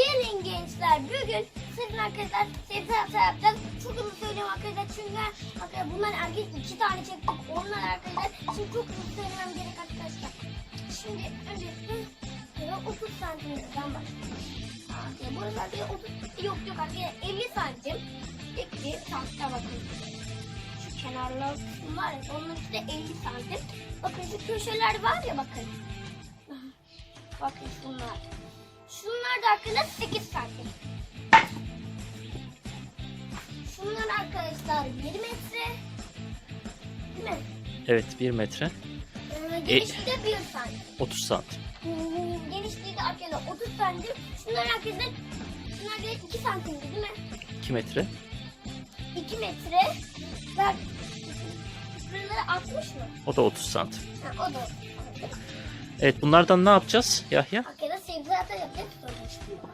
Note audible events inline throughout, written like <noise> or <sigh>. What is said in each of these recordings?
Gelin gençler bugün sizin arkadaşlar sebze salata yapacağız. Çok hızlı söylüyorum arkadaşlar çünkü arkadaşlar bunlar erkek iki tane çektik. Onlar arkadaşlar şimdi çok hızlı söylemem gerek arkadaşlar. Şimdi öncelikle şöyle 30 santimden. Arkadaşlar burası arkadaşlar 30 yok yok arkadaşlar 50 santim. İlk bir tahta bakın. Şu kenarlar kısmı var ya onun üstü 50 santim. Bakın şu köşeler var ya bakın. Bakın şunlar. Şunlar da arkadaşlar 8 santim. Şunlar arkadaşlar 1 metre. Değil mi? Evet 1 metre Ee, genişliği de 1 santim. 30 santim. Hmm, genişliği de arkadaşlar 30 santim. Şunlar arkadaşlar şunlar da 2 santimdi değil mi? 2 metre. 2 metre. Bak şuraları 60 mı? O da 30 santim. Ha, o da. Evet bunlardan ne yapacağız Yahya? Arkadaşlar sebze ata yapacağız sonra.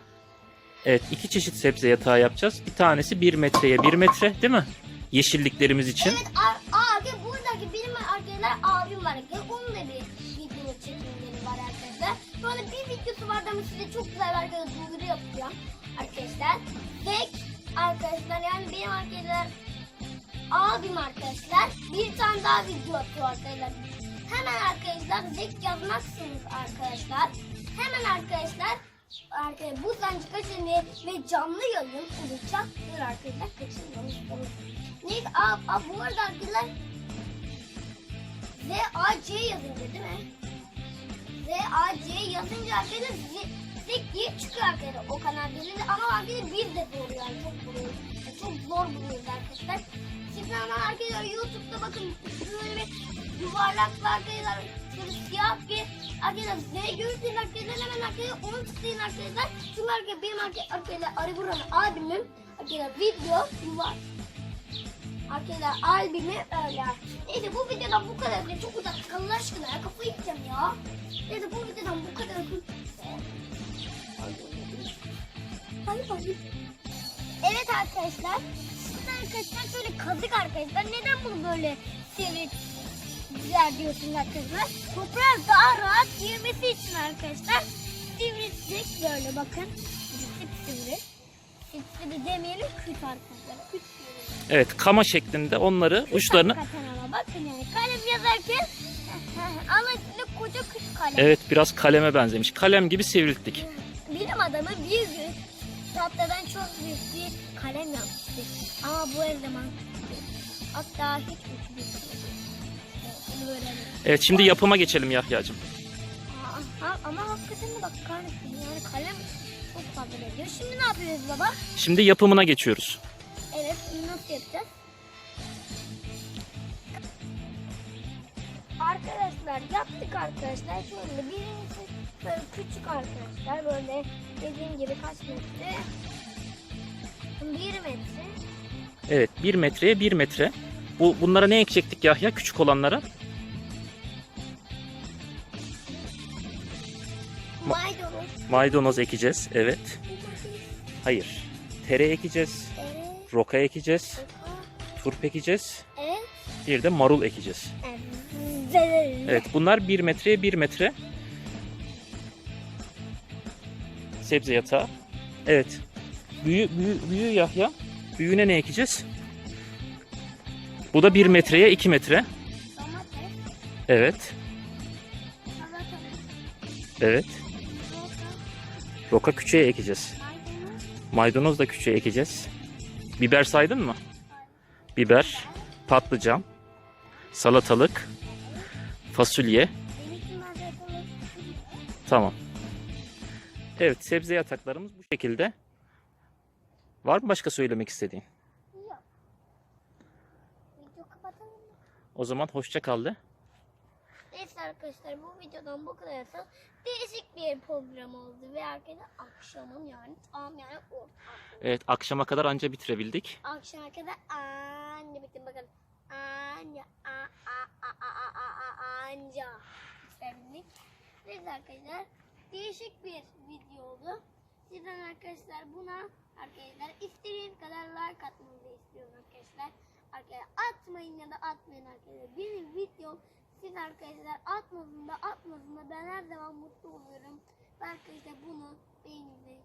Evet iki çeşit sebze yatağı yapacağız. Bir tanesi 1 metreye 1 metre değil mi? Yeşilliklerimiz için. Evet abi buradaki benim arkadaşlar abim var. Onun da bir video çekimleri var arkadaşlar. Sonra bir videosu vardı ama size çok güzel arkadaşlar duyuru yapacağım arkadaşlar. Ve arkadaşlar yani benim arkadaşlar abim arkadaşlar bir tane daha video atıyor arkadaşlar. Hemen arkadaşlar zek yazmazsınız arkadaşlar. Hemen arkadaşlar Arkadaşlar bu sancı kaçırmayı ve canlı yayın olacaktır arkadaşlar. Kaçırmayın. Neyse aa, aa, bu arada arkadaşlar Z A C yazınca değil mi? Z A C yazınca arkadaşlar Z- Zek diye çıkıyor arkadaşlar o kanal dilinde ama arkadaşlar bir de zor yani çok buluyoruz. Çok zor buluyoruz arkadaşlar. Siz hemen arkadaşlar YouTube'da bakın böyle bir yuvarlaklı arkadaşlar şöyle siyah bir arkadaşlar Z görürseniz arkadaşlar hemen arkadaşlar onu tıklayın arkadaşlar. Çünkü arkadaşlar benim arkadaşlar Ali Buran abimin arkadaşlar video var. Arkadaşlar albümü öyle. Neyse bu videodan bu kadar. bile Çok uzak Allah aşkına ya kafayı yiyeceğim ya. Neyse bu videodan bu kadar. Hayır hayır. Evet arkadaşlar. Arkadaşlar şöyle kazık arkadaşlar. Neden bunu böyle sivri güzel diyorsunuz arkadaşlar? Toprağa daha rahat girmesi için arkadaşlar. Sivrisik böyle bakın. Sip sivri. Sip sivri demeyelim küt arkadaşlar. Küt. Evet kama şeklinde onları uçlarını. Hakikaten ama bakın yani kalem yazarken <laughs> içinde koca küçük kalem. Evet biraz kaleme benzemiş. Kalem gibi sivrilttik. Bilim adamı bir gün tahtadan çok büyük. Ama bu her zaman hatta hiç Bunu böyle Evet şimdi yapıma geçelim Yahya'cığım. Ha- ama hakikaten de bak kahretsin yani kalem çok fazla ediyor. Şimdi ne yapıyoruz baba? Şimdi yapımına geçiyoruz. Evet nasıl yapacağız? Arkadaşlar yaptık arkadaşlar. Şöyle birincisi böyle küçük arkadaşlar. Böyle dediğim gibi kaç metre? Bir metre. Evet 1 metreye 1 metre. Bu bunlara ne ekecektik Yahya küçük olanlara? Maydanoz. Maydanoz ekeceğiz. Evet. Hayır. Tere ekeceğiz. Evet. Roka ekeceğiz. sopa, Turp ekeceğiz. Evet. Bir de marul ekeceğiz. Evet. Evet bunlar 1 metreye 1 metre. Sebze yatağı. Evet. Büyü, büyü, büyü Yahya. Büyüğüne ne ekeceğiz? Bu da 1 metreye 2 metre. Evet. Evet. roka, küçüğe ekeceğiz. maydanoz, da küçüğe ekeceğiz. Biber saydın mı? Biber, patlıcan, salatalık, fasulye. Tamam. Evet sebze yataklarımız bu şekilde. Var mı başka söylemek istediğin? Yok. Video kapatalım mı? O zaman hoşça kal de. Neyse arkadaşlar bu videodan bu kadar yeter. Değişik bir program oldu ve arkadaşlar akşamın yani tam yani orta. Evet akşama kadar anca bitirebildik. Akşama kadar anca bitti bakın. Anca a a a a a a a anca bitirebildik. Neyse arkadaşlar değişik bir video oldu. Sizden arkadaşlar buna arkadaşlar istediğiniz kadar like atmanızı istiyorum arkadaşlar. Arkadaşlar atmayın ya da atmayın arkadaşlar. Benim videom siz arkadaşlar atmasın da atmasın da ben her zaman mutlu oluyorum. Ve arkadaşlar bunu beğenin ve